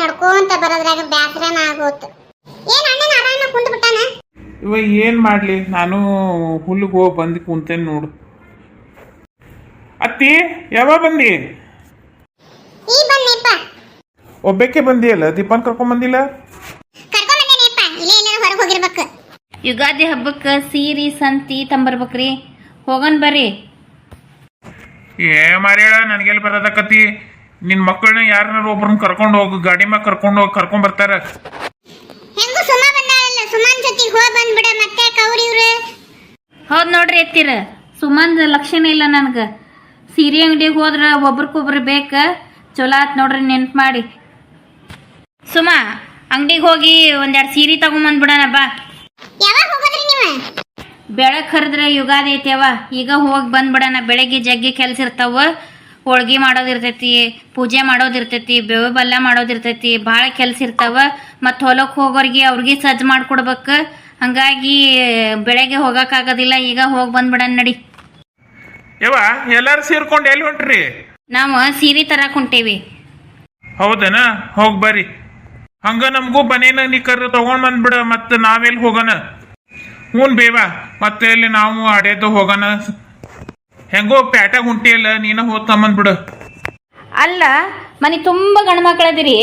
ನಡ್ಕೊಂತ ಬರೋದ್ರಾಗ ಬ್ಯಾಸರನ ಆಗೋತ್. ಏನ್ ಅಣ್ಣನ ಆರಾಮ ಕುಂತ ಬಿಟ್ಟಾನ? ಇವ ಏನು ಮಾಡ್ಲಿ? ನಾನು ಹುಲ್ಲಿಗೆ ಹೋಗಿ ಬಂದು ಕುಂತೇನೆ ನೋಡು. ಅತ್ತಿ ಯಾವಾಗ ಬಂದಿ? ಈ ಬನ್ನಿಪ್ಪ ಒಬ್ಬಕ್ಕೆ ಬಂದಿಯಲ್ಲ? ದೀಪನ್ ಕರ್ಕೊಂಡ್ ಬಂದಿಲ್ಲ? ಕರ್ಕೊಂಡ್ ಬಂದೇನೆಪ್ಪ ಇಲ್ಲೇ ಇಲ್ಲ ಹೊರಗೆ ಹೋಗಿರ್ಬೇಕು. ಯುಗಾದಿ ಹಬ್ಬಕ್ಕೆ ಸೀರಿ ಸಂತಿ ತಂಬರ್ಬೇಕ್ರಿ. ಹೋಗನ್ ಬರ್ರಿ. ಏ ಮಾರ್ಯಾಳ ನನಗೆಲ್ಲಿ ಬರೋದಕ್ಕತಿ ನಿನ್ನ ಮಕ್ಕಳನ್ನ ಯಾರನ್ನಾರು ಒಬ್ರನ್ನ ಕರ್ಕೊಂಡು ಹೋಗು ಗಾಡಿ ಮ್ಯಾಗ ಕರ್ಕೊಂಡು ಹೋಗಿ ಕರ್ಕೊಂಡ್ ಬರ್ತಾರ. ಹೆಂಗು ಸುಮಾ ಬಂದಾಳಲ್ಲ ಸುಮಾನ್ ಹೋಗಿ ಬಂದ್ಬಿಡ ಮತ್ತೆ ಕೌರಿ ಇವ್ರು? ಹೌದು ನೋಡ್ರಿ ಎತ್ತೀರ ಸುಮಂದ್ ಲಕ್ಷಣ ಇಲ್ಲ ನನಗೆ. ಸೀರೆ ಅಂಗಡಿಗೆ ಹೋದ್ರ ಒಬ್ರಿಗೊಬ್ರು ಬೇಕ ಚಲೋ ಆತ್ ನೋಡ್ರಿ ನೆನ್ಪು ಮಾಡಿ. ಸುಮ ಅಂಗಡಿಗೆ ಹೋಗಿ ಒಂದೆರಡು ಸೀರೆ ತಗೊಂಬಂದ್ಬಿಡಣ ಬಾ. ಯಾವಾಗ ಹೋಗೋದ್ರಿ ನೀವು? ಬೆಳಗ್ಗೆ ಕರೆದ್ರೆ ಯುಗಾದಿ ಐತೆವ ಈಗ ಹೋಗಿ ಬಂದ್ಬಿಡಣ ಬೆಳಗ್ಗೆ ಜಗ್ಗಿ ಕೆಲ್ಸ ಇರ್ತಾವ. ಹೋಳ್ಗೆ ಮಾಡೋದಿರ್ತೈತಿ ಪೂಜೆ ಮಾಡೋದಿರ್ತೈತಿ ಬೇವು ಬಲ್ಲ ಮಾಡೋದಿರ್ತೈತಿ ಭಾಳ ಕೆಲಸ ಇರ್ತಾವ. ಮತ್ತು ಹೊಲಕ್ಕೆ ಹೋಗೋರಿಗೆ ಅವ್ರಿಗೆ ಸಜ್ಜ ಮಾಡ್ಕೊಡ್ಬೇಕು. ಹಂಗಾಗಿ ಬೆಳಗ್ಗೆ ಹೋಗೋಕ್ಕಾಗೋದಿಲ್ಲ ಈಗ ಹೋಗಿ ಬಂದ್ಬಿಡೋಣ ನಡಿ. ಯವ್ವ ಎಲ್ಲಾರು ಸೇರ್ಕೊಂಡು ಎಲ್ಲಿ ಹೊಂಟ್ರಿ? ನಾವು ಸೀರೆ ತರಕ್ಕೆ ಹೊಂಟೇವಿ. ಹೌದನ? ಹೋಗಿ ಬರ್ರಿ. ಹಂಗ ನಮಗೂ ಬನೇನ ನೀ ಕರ್ ತಗೊಂಡ್ ಬಂದ್ಬಿಡ ಮತ್ತೆ ನಾವೆಲ್ಲಿ ಹೋಗೋಣ ಹ್ಞೂ ಬೇವಾ ಮತ್ತೆ ಇಲ್ಲಿ ನಾವು ಅಡೆದು ಹೋಗೋಣ ಹೆಂಗೋ ಪ್ಯಾಟ್ಯಾಗ ಉಂಟಿಯಲ್ಲ ನೀನ ಹೋದ್ ಬಿಡು. ಅಲ್ಲ, ಮನೆ ತುಂಬ ಗಂಡ ಮಕ್ಕಳದಿರಿ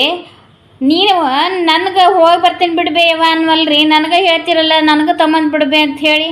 ನೀವು ನನಗೆ ಹೋಗಿ ಬರ್ತೀನಿ ಬಿಡ್ಬೇ ಅನ್ವಲ್ರಿ. ನನಗೆ ಹೇಳ್ತಿರಲ್ಲ, ನನಗೆ ತಮ್ಮಂದು ಬಿಡ್ಬೇ ಅಂತ ಹೇಳಿ.